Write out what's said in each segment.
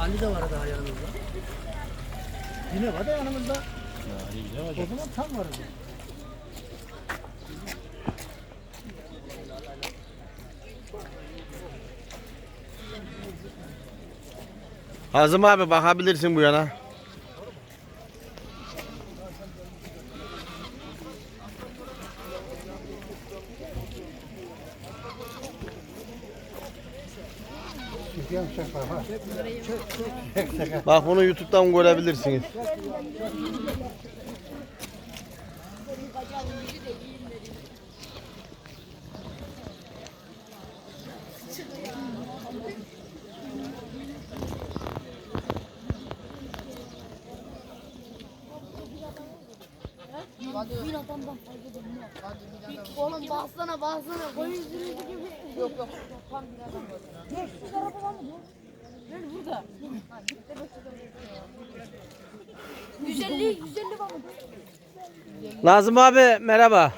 Ali de var daha yanımızda. Yine var da yanımızda. O zaman tam var. Hazım abi bakabilirsin bu yana. Bak bunu YouTube'dan görebilirsiniz. Bir adamdan fazla da. Oğlum baksana baksana koyun sürücü gibi. Yok yok. Tam bir adam var. Dur şu tarafa var mı? Gel burada. Ha, git de götür. 150 150 var mı? Nazım abi merhaba.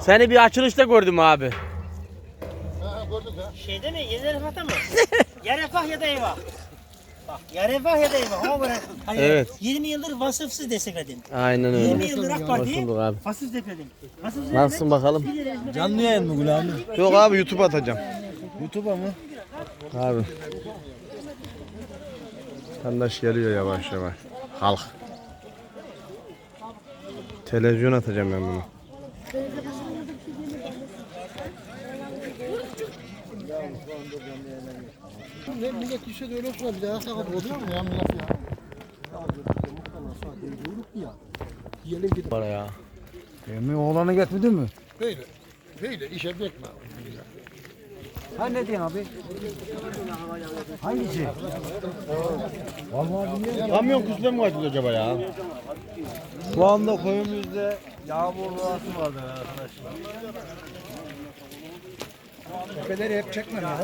Seni bir açılışta gördüm abi. Şeyde mi? Yeni refahta mı? ya refah ya da eyvah. Bak ya refah ya da eyvah. Ama bırak. Hani Evet. 20 yıldır vasıfsız destekledim. Aynen 20 öyle. yıldır AK abi. vasıfsız destekledim. Vasıfsız Nasılsın bakalım? Canlı yayın mı Gülami? Yok abi YouTube atacağım. YouTube'a mı? Abi. Vatandaş geliyor yavaş yavaş. Halk. Televizyon atacağım ben bunu. Ne millet işe de öyle sonra bir daha sakat olur mu ya millet ya? Yiyelim gidip. Para ya. Emmi oğlanı getirdin mi? Böyle. Böyle işe bekme. Ha ne diyorsun abi? Hangisi? Vallahi bilmiyorum. Kamyon kusura mı kaçtı acaba ya? Şu anda köyümüzde yağmur doğası vardı arkadaşlar. Tepeleri hep çekmem ya.